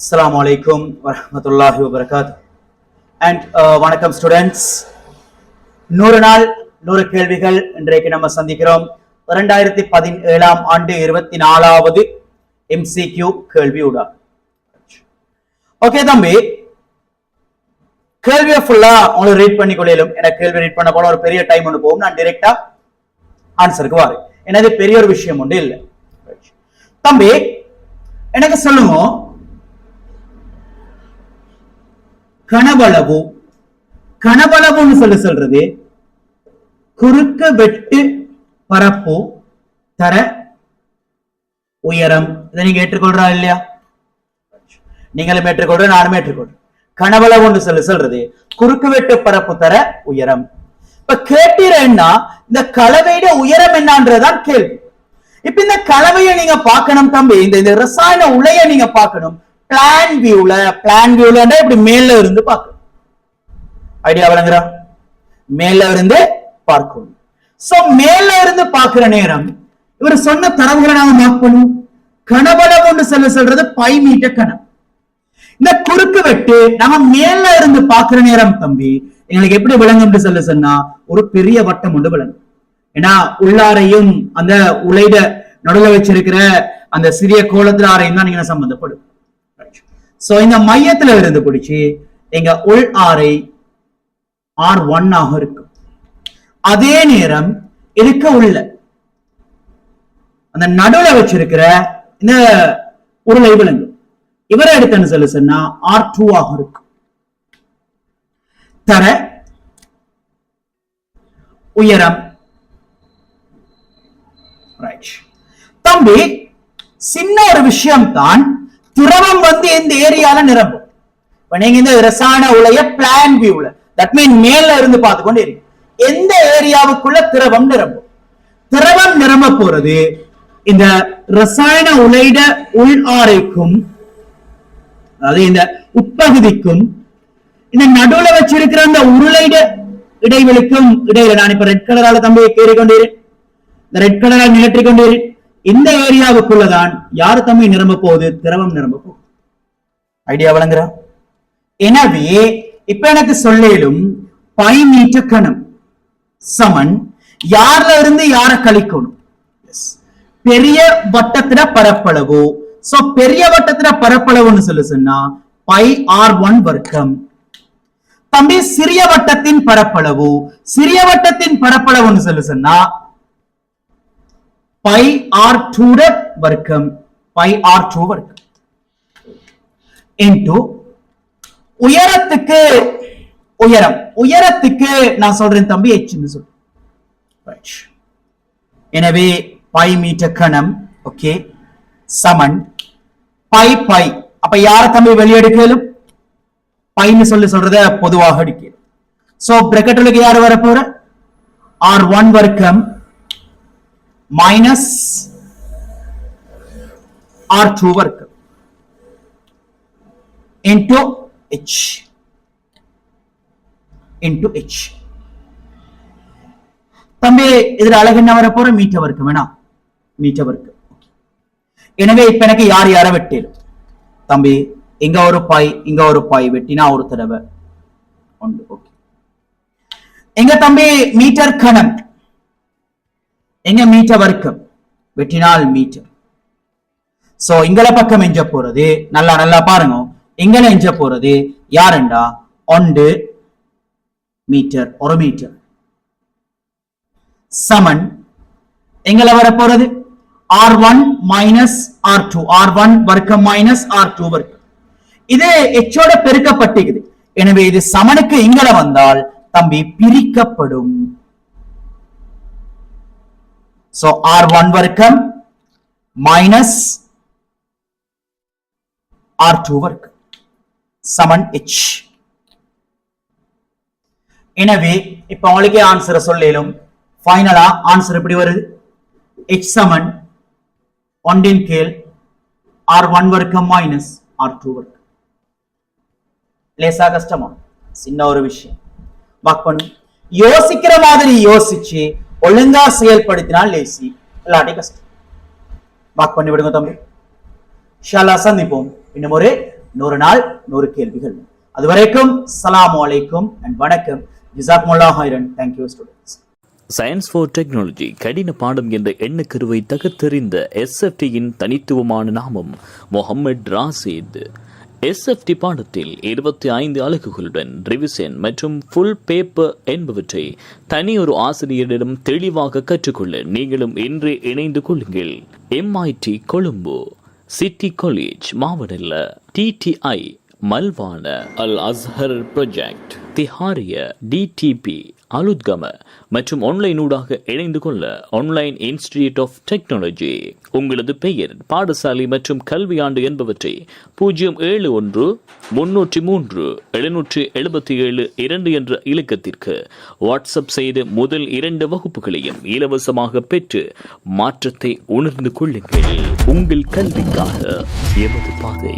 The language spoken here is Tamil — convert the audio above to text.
அஸ்லாம் வலைக்கும் வரமத்துல்லாஹி வபரகாத் அண்ட் வணக்கம் ஸ்டூடெண்ட்ஸ் நூறு நாள் நூறு கேள்விகள் இன்றைக்கு நம்ம சந்திக்கிறோம். இரண்டாயிரத்தி பதினேழாம் ஆண்டு இருபத்தி நாலாவது எம்சிக்யூ கேள்வி உடா ஓகே தம்பி. கேள்வியை ஃபுல்லா உங்களுக்கு ரீட் பண்ணி கொள்ளையிலும் எனக்கு கேள்வி ரீட் பண்ண போல ஒரு பெரிய டைம் ஒன்று போகும். நான் டிரெக்டா ஆன்சருக்கு வாரு எனது பெரிய ஒரு விஷயம் ஒன்று இல்லை. தம்பி எனக்கு சொல்லுங்க. கனவளவு. கனவளவுன்னு சொல்லி சொல்றது. குறுக்கு வெட்டு பரப்பு தர உயரம். இதை நீங்க ஏற்றுக்கொள்றா இல்லையா? நீங்களும் ஏற்றுக்கொள்ற நானும் ஏற்றுக்கொள்றேன் கனவளவுன்னு சொல்லி சொல்றது. குறுக்கு வெட்டு பரப்பு தர உயரம். இப்ப கேட்டீரன்னா இந்த கலவையிட உயரம் என்னன்றதுதான் கேள்வி. இப்ப இந்த கலவையை நீங்க பார்க்கணும் தம்பி. இந்த இந்த ரசாயன உலைய நீங்க பார்க்கணும். பிளான் வியூல பிளான் வியூல இப்படி மேல இருந்து பார்க்கணும். ஐடியா வழங்குறா மேல இருந்து பார்க்கணும். சோ மேல இருந்து பார்க்கிற நேரம் இவர் சொன்ன தரவுகளை நாங்க மார்க் பண்ணுவோம் கனவளவு ஒன்று சொல்ல சொல்றது பை மீட்டர் கணம் இந்த குறுக்கு வெட்டு நம்ம மேல இருந்து பார்க்கிற நேரம் தம்பி எங்களுக்கு எப்படி விளங்கும்னு சொல்ல சொன்னா ஒரு பெரிய வட்டம் ஒன்று விளங்கும். ஏன்னா உள்ளாரையும் அந்த உலைட நடுவில் வச்சிருக்கிற அந்த சிறிய கோலத்தில் ஆரையும் தான் நீங்க சம்பந்தப்படும் சோ இந்த மையத்துல இருந்து பிடிச்சி எங்க உள் ஆரை ஆர் ஒன் ஆக இருக்கும் அதே நேரம் இருக்க உள்ள அந்த நடுவுல வச்சிருக்கிற இந்த உருளை விலங்கு இவரை எடுத்தன்னு சொல்லி சொன்னா ஆர் டூ ஆக இருக்கும் தர உயரம் தம்பி சின்ன ஒரு விஷயம் தான் திரவம் வந்து இந்த ஏரியால நிரம்பும். இப்ப நீங்க இந்த ரசாயன உலைய பிளான் வியூல தட் மீன் மேல இருந்து பார்த்து கொண்டு இருக்கு எந்த ஏரியாவுக்குள்ள திரவம் நிரம்பும்? திரவம் நிரம்ப போறது இந்த ரசாயன உலையிட உள் ஆரைக்கும் அதாவது இந்த உட்பகுதிக்கும் இந்த நடுவுல வச்சிருக்கிற அந்த உருளைட இடைவெளிக்கும் இடையில நான் இப்ப ரெட் கலரால தம்பியை கேறிக்கொண்டேன் இந்த ரெட் கலரால் நிகழ்த்தி கொண்டேன் இந்த ஏரியாவுக்குள்ளதான் யாரு தம்பி நிரம்ப போகுது? திரவம் நிரம்ப போகுது. ஐடியா வழங்குறா எனவே இப்ப எனக்கு சொல்லேலும் பை மீட்டர் கணம். சமன் யார்ல இருந்து யார கழிக்கணும்? பெரிய வட்டத்துல பரப்பளவு. சோ பெரிய வட்டத்துல பரப்பளவுன்னு சொல்லு சொன்னா பை ஆர் ஒன் வர்க்கம். தம்பி சிறிய வட்டத்தின் பரப்பளவு. சிறிய வட்டத்தின் பரப்பளவுன்னு சொல்லு சொன்னா பை ஆர் டூட வர்க்கம். பை ஆர் டூ வர்க்கம். இன்டு உயரத்துக்கு உயரம். உயரத்துக்கு நான் சொல்றேன் தம்பி எச்சுன்னு சொல்றேன் எனவே பை மீட்டர் கணம். ஓகே சமன். Pi pi. அப்ப யார தம்பி வெளியெடுக்கலும்? பைன்னு சொல்லி சொல்றத பொதுவாக எடுக்கலும் சோ பிரக்கெட்டுக்கு யார் வரப்போற? ஆர் ஒன் வர்க்கம். மைனஸ் ஆர் டூ வர்க்கம் இன்டூ ஹெச் இன்டூ ஹெச் தம்பி இதுல அழகு என்ன வர போற மீட்டர் வர்க்கம் வேணா மீட்டர் வர்க்கம் எனவே இப்ப எனக்கு யார் யார வெட்டிடும் தம்பி இங்க ஒரு பாய் இங்க ஒரு பாய் வெட்டினா ஒரு தடவை. உண்டு ஓகே. எங்க தம்பி மீட்டர் கணம். எங்க மீட்டர் வர்க்கம்? வெட்டினால் மீட்டர். சோ இங்கல பக்கம் எஞ்ச போறது? நல்லா நல்லா பாருங்க. எங்களை எஞ்ச போறது? யாருண்டா? ஒன்று மீட்டர் ஒரு மீட்டர். சமன். எங்களை வர போறது? R one minus R two R one வர்க்கம் மைனஸ் ஆர் டூ வர்க்கம். இது எச்சோட பெருக்கப்பட்டிருக்குது. எனவே இது சமனுக்கு இங்கல வந்தால் தம்பி பிரிக்கப்படும். சோ ஆர் ஒன் வர்க்கம் மைனஸ் ஆர் டூ வர்க்கம். சமன் எச் எனவே இப்ப உங்களுக்கே ஆன்சரை சொல்லிடும் ஃபைனலா ஆன்சர் எப்படி வருது? எச் சமன் ஒன்றின் கீழ் ஆர் ஒன் வர்க்கம் மைனஸ் ஆர் டூ வர்க்கம். லேசா கஷ்டமா? சின்ன ஒரு விஷயம். வாக் பண்ணு. யோசிக்கிற மாதிரி யோசிச்சு ஒழுங்கா செயல்படுத்தினால் லேசி. இல்லாட்டி கஷ்டம். வாக் பண்ணி விடுங்க தம்பி. ஷாலா சந்திப்போம். இன்னும் ஒரு நூறு நாள் நூறு கேள்விகள். அது வரைக்கும் சலாம் அலைக்கும் அண்ட் வணக்கம். ஜிசாக்முல்லா ஹைரன் thank you students science for technology கடின பாடம் என்ற எண்ணக்கருவை தகர்த்தெறிந்த எஸ்எஃப்டியின் தனித்துவமான நாமம் முகமது ராசித். எஸ்எஃப்டி பாடத்தில் இருபத்தி ஐந்து அலகுகளுடன் ரிவிசன் மற்றும் ஃபுல் பேப்பர் என்பவற்றை தனி ஒரு ஆசிரியரிடம் தெளிவாக கற்றுக்கொள்ள நீங்களும் இன்றே இணைந்து கொள்ளுங்கள். MIT Colombo city college Mawadalla TTI Malwana Al Azhar project Thihariya DTP Aluthgama மற்றும் ஆன்லைன் ஊடாக இணைந்து கொள்ள ஆன்லைன் இன்ஸ்டிடியூட் ஆஃப் டெக்னாலஜி உங்களது பெயர் பாடசாலை மற்றும் கல்வி ஆண்டு என்பவற்றை பூஜ்ஜியம் ஏழு ஒன்று முன்னூற்றி மூன்று எழுநூற்றி எழுபத்தி ஏழு இரண்டு என்ற இலக்கத்திற்கு வாட்ஸ்அப் செய்து முதல் இரண்டு வகுப்புகளையும் இலவசமாக பெற்று மாற்றத்தை உணர்ந்து கொள்ளுங்கள். உங்கள் கல்விக்காக எமது பாதை.